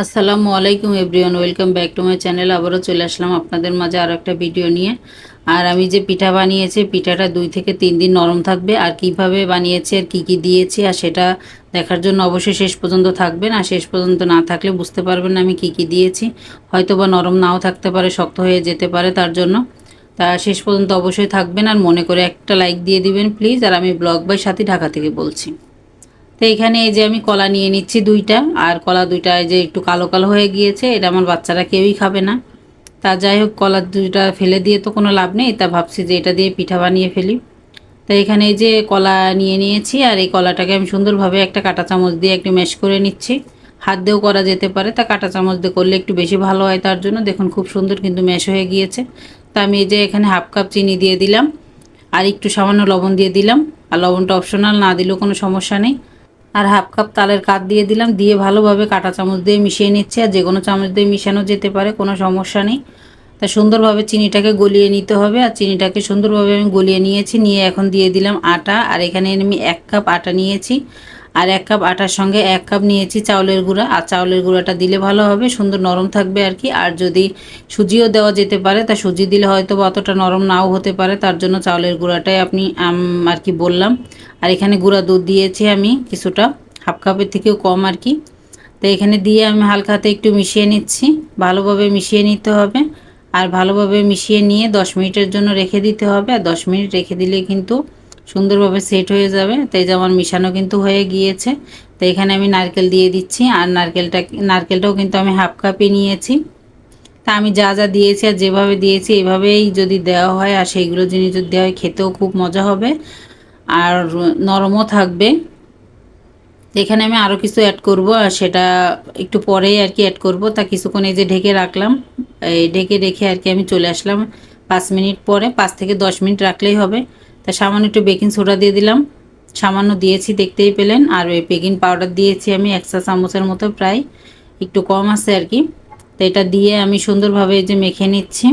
আসসালামু আলাইকুম everyone, welcome back to my channel. আবারও চলে আসলাম আপনাদের মাঝে আরও একটা ভিডিও নিয়ে। আর আমি যে পিঠা বানিয়েছি, পিঠাটা দুই থেকে তিন দিন নরম থাকবে। আর কীভাবে বানিয়েছি, আর কি কি দিয়েছি, আর সেটা দেখার জন্য অবশ্যই শেষ পর্যন্ত থাকবেন। আর শেষ পর্যন্ত না থাকলে বুঝতে পারবেন আমি কি কি দিয়েছি। হয়তো বা নরম নাও থাকতে পারে, শক্ত হয়ে যেতে পারে তার জন্য। তা শেষ পর্যন্ত অবশ্যই থাকবেন। আর মনে করে একটা লাইক দিয়ে দিবেন, প্লিজ। আর আমি ব্লগ বাই সাথী ঢাকা থেকে বলছি। তো এখানে এই যে আমি কলা নিয়ে নিচ্ছি দুইটা, আর কলা দুইটা এই যে একটু কালো কালো হয়ে গিয়েছে, এটা আমার বাচ্চারা কেউই খাবে না। তা যাই হোক, কলা দুইটা ফেলে দিয়ে তো কোনো লাভ নেই, তা ভাবছি যে এটা দিয়ে পিঠা বানিয়ে ফেলি। তো এখানে এই যে কলা নিয়ে নিয়েছি, আর এই কলাটাকে আমি সুন্দরভাবে একটা কাঁটা চামচ দিয়ে একটু ম্যাশ করে নিচ্ছি। হাত দিয়েও করা যেতে পারে, তা কাঁটা চামচ দিয়ে করলে একটু বেশি ভালো হয় তার জন্য। দেখুন, খুব সুন্দর কিন্তু ম্যাশ হয়ে গিয়েছে। তা আমি এই যে এখানে হাফ কাপ চিনি দিয়ে দিলাম, আর একটু সামান্য লবণ দিয়ে দিলাম। আর লবণটা অপশনাল, না দিলেও কোনো সমস্যা নেই। আর হাফ কাপ তালের কাঠ দিয়ে দিলাম। দিয়ে ভালোভাবে কাটা চামচ দিয়ে মিশিয়ে নিচ্ছি। আর যে কোনো চামচ দিয়ে মিশানো যেতে পারে, কোনো সমস্যা নেই। তা সুন্দরভাবে চিনিটাকে গলিয়ে নিতে হবে আর চিনিটাকে সুন্দরভাবে আমি গলিয়ে নিয়েছি, নিয়ে এখন দিয়ে দিলাম আটা আর এখানে আমি এক কাপ আটা নিয়েছি। আর এক কাপ আটার সঙ্গে এক কাপ নিয়েছি চাউলের গুঁড়া। আর চাউলের গুঁড়াটা দিলে ভালো হবে, সুন্দর নরম থাকবে আর কি। আর যদি সুজিও দেওয়া যেতে পারে, তা সুজি দিলে হয়তো অতটা নরম নাও হতে পারে, তার জন্য চাউলের গুঁড়াটাই আপনি আর কি বললাম। আর এখানে গুঁড়া দুধ দিয়েছি আমি কিছুটা, হাফ কাপের থেকেও কম আর কি। তো এখানে দিয়ে আমি হালকা হাতে একটু মিশিয়ে নিচ্ছি, ভালোভাবে মিশিয়ে নিতে হবে। আর ভালোভাবে মিশিয়ে নিয়ে দশ মিনিটের জন্য রেখে দিতে হবে। আর দশ মিনিট রেখে দিলে কিন্তু সুন্দরভাবে সেট হয়ে যাবে। তাই যেমন মিশানো কিন্তু হয়ে গিয়েছে। তো এখানে আমি নারকেল দিয়ে দিচ্ছি। আর নারকেলটা, নারকেলটাও কিন্তু আমি হাফ কাপে নিয়েছি। তা আমি যা যা দিয়েছি আর যেভাবে দিয়েছি, এভাবেই যদি দেওয়া হয়, আর সেইগুলো জিনিস যদি দেওয়া হয়, খেতেও খুব মজা হবে। আর নরমও থাকবে। এখানে আমি আরও কিছু অ্যাড করব, আর সেটা একটু পরেই আর কি অ্যাড করব। তা কিছুক্ষণ এই যে ঢেকে রাখলাম, এই ঢেকে রেখে আর কি আমি চলে আসলাম পাঁচ মিনিট পরে, পাঁচ থেকে দশ মিনিট রাখলেই হবে। তা সামান্য একটু বেকিং সোডা দিয়ে দিলাম। সামান্য দিয়েছি, দেখতেই পেলেন। আর ওই বেকিং পাউডার দিয়েছি আমি একশো চামচের মতো প্রায়। একটু কম আছে আর কি। তো এটা দিয়ে আমি সুন্দরভাবে যে মেখে নিচ্ছি।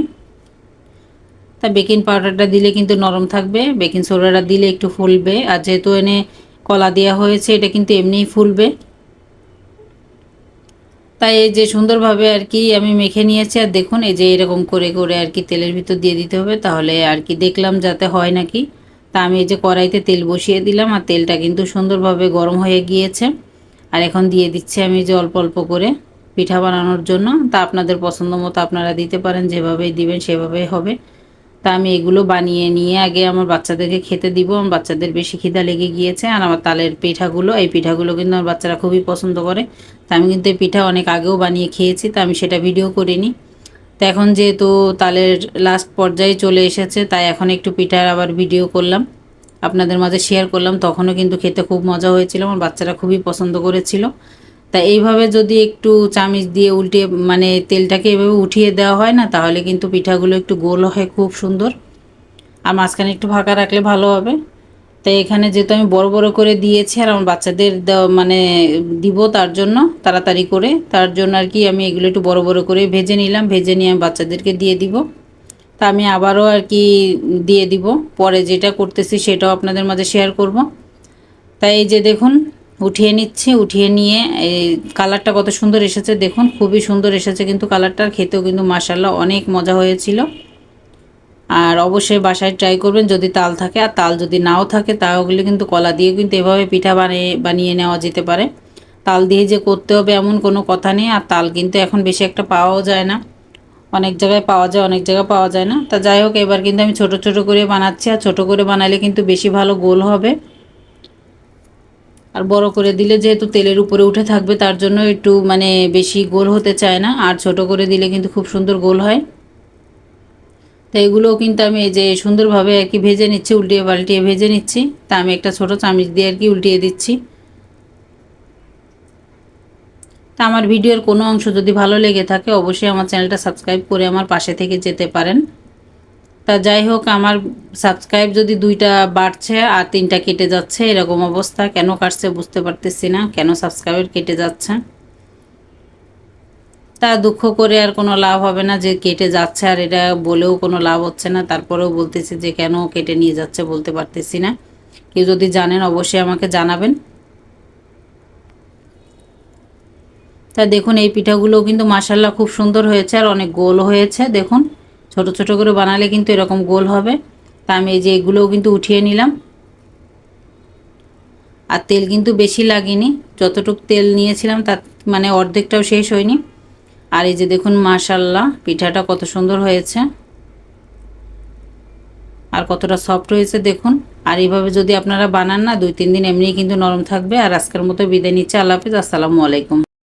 তা বেকিং পাউডারটা দিলে কিন্তু নরম থাকবে। বেকিং সোডাটা দিলে একটু ফুলবে। আর যেহেতু এনে কলা দেওয়া হয়েছে, এটা কিন্তু এমনিই ফুলবে। তাই এই যে সুন্দরভাবে আর কি আমি মেখে নিয়েছি, আর দেখুন এই যে এরকম করে করে আর কি তেলের ভিতর দিয়ে দিতে হবে, তাহলে আর কি দেখলাম যাতে হয় নাকি। তা আমি এই যে কড়াইতে তেল বসিয়ে দিলাম, আর তেলটা কিন্তু সুন্দরভাবে গরম হয়ে গিয়েছে। আর এখন দিয়ে দিচ্ছি আমি যে অল্প অল্প করে পিঠা বানানোর জন্য। তা আপনাদের পছন্দ মতো আপনারা দিতে পারেন, যেভাবেই দিবেন সেভাবেই হবে। তা আমি এগুলো বানিয়ে নিয়ে আগে আমার বাচ্চাদেরকে খেতে দিব। আমার বাচ্চাদের বেশি খিদা লেগে গিয়েছে আর আমার তালের পিঠাগুলো, এই পিঠাগুলো কিন্তু আমার বাচ্চারা খুবই পছন্দ করে। তা আমি কিন্তু এই পিঠা অনেক আগেও বানিয়ে খেয়েছি, তা আমি সেটা ভিডিও করিনি। তো এখন যেহেতু তালের লাস্ট পর্যায়ে চলে এসেছে, তাই এখন একটু পিঠার আবার ভিডিও করলাম। আপনাদের মাঝে শেয়ার করলাম, তখনও কিন্তু খেতে খুব মজা হয়েছিল, আমার বাচ্চারা খুবই পছন্দ করেছিল। তা এইভাবে যদি একটু চামিচ দিয়ে উল্টে মানে তেলটাকে এভাবে উঠিয়ে দেওয়া হয় না, তাহলে কিন্তু পিঠাগুলো একটু গোল হয় খুব সুন্দর। আর মাঝখানে একটু ফাঁকা রাখলে ভালো হবে। তাই এখানে যেহেতু আমি বড় বড় করে দিয়েছি আর আমার বাচ্চাদের মানে দিব তার জন্য, তাড়াতাড়ি করে, তার জন্য আর কি আমি এগুলো একটু বড় বড় করে ভেজে নিলাম, ভেজে নিয়ে আমি বাচ্চাদেরকে দিয়ে দিব। তা আমি আবারও আর কি দিয়ে দিব। পরে যেটা করতেছি সেটাও আপনাদের মাঝে শেয়ার করব। তাই এই যে দেখুন উঠিয়ে নিচ্ছি, উঠিয়ে নিয়ে এই কালারটা কত সুন্দর এসেছে দেখুন, খুবই সুন্দর এসেছে কিন্তু কালারটার খেতেও কিন্তু মাসাল্লাহ অনেক মজা হয়েছিল। আর অবশ্যই বাসায় ট্রাই করবেন যদি তাল থাকে, আর তাল যদি নাও থাকে তাহলে কিন্তু কলা দিয়ে কিন্তু এভাবে পিঠা বানিয়ে বানিয়ে নেওয়া যেতে পারে। তাল দিয়ে যে করতে হবে এমন কোনো কথা নেই, আর তাল কিন্তু এখন বেশি একটা পাওয়াও যায় না। অনেক জায়গায় পাওয়া যায়, অনেক জায়গায় পাওয়া যায় না। তা যাই হোক, এবার কিন্তু আমি ছোট ছোট করে বানাচ্ছি, আর ছোট করে বানালে কিন্তু বেশি ভালো গোল হবে। আর বড় করে দিলে যেহেতু তেলের উপরে উঠে থাকবে, তার জন্য একটু মানে বেশি গোল হতে চায় না। আর ছোট করে দিলে কিন্তু খুব সুন্দর গোল হয়। তো এগুলোও কিন্তু আমি এই যে সুন্দরভাবে আর কি ভেজে নিচ্ছি, উল্টিয়ে পাল্টিয়ে ভেজে নিচ্ছি। তা আমি একটা ছোট চামিচ দিয়ে আর কি উল্টিয়ে দিচ্ছি। তা আমার ভিডিওর কোনো অংশ যদি ভালো লেগে থাকে, অবশ্যই আমার চ্যানেলটা সাবস্ক্রাইব করে আমার পাশে থেকে যেতে পারেন। তা যাই হোক, আমার সাবস্ক্রাইব যদি দুইটা বাড়ছে আর তিনটা কেটে যাচ্ছে, এরকম অবস্থা। কেন কাটছে বুঝতে পারতেছি না, কেন সাবস্ক্রাইবার কেটে যাচ্ছে? তা দুঃখ করে আর কোনো লাভ হবে না যে কেটে যাচ্ছে, আর এটা বলেও কোনো লাভ হচ্ছে না। তারপরেও বলতেছি যে কেন কেটে নিয়ে যাচ্ছে বলতে পারতেছি না। কেউ যদি জানেন অবশ্যই আমাকে জানাবেন। তা দেখুন, এই পিঠাগুলোও কিন্তু মাসাল্লাহ খুব সুন্দর হয়েছে আর অনেক গোল হয়েছে, দেখুন। ছোট ছোট করে বানালে কিন্তু এরকম গোল হবে। তা আমি এই যে এগুলোও কিন্তু উঠিয়ে নিলাম। আর তেল কিন্তু বেশি লাগেনি। যতটুকু তেল নিয়েছিলাম তার মানে অর্ধেকটাও শেষ হয়নি। আর এই যে দেখুন মাশাল্লাহ পিঠাটা কত সুন্দর হয়েছে। আর কতটা সফট হয়েছে, দেখুন। আর এইভাবে যদি আপনারা বানান না, দুই তিন দিন এমনিই কিন্তু নরম থাকবে। আর আজকের মতো বিদায় নিচ্ছে। আল্লাহ হাফিজ। আসসালামু আলাইকুম।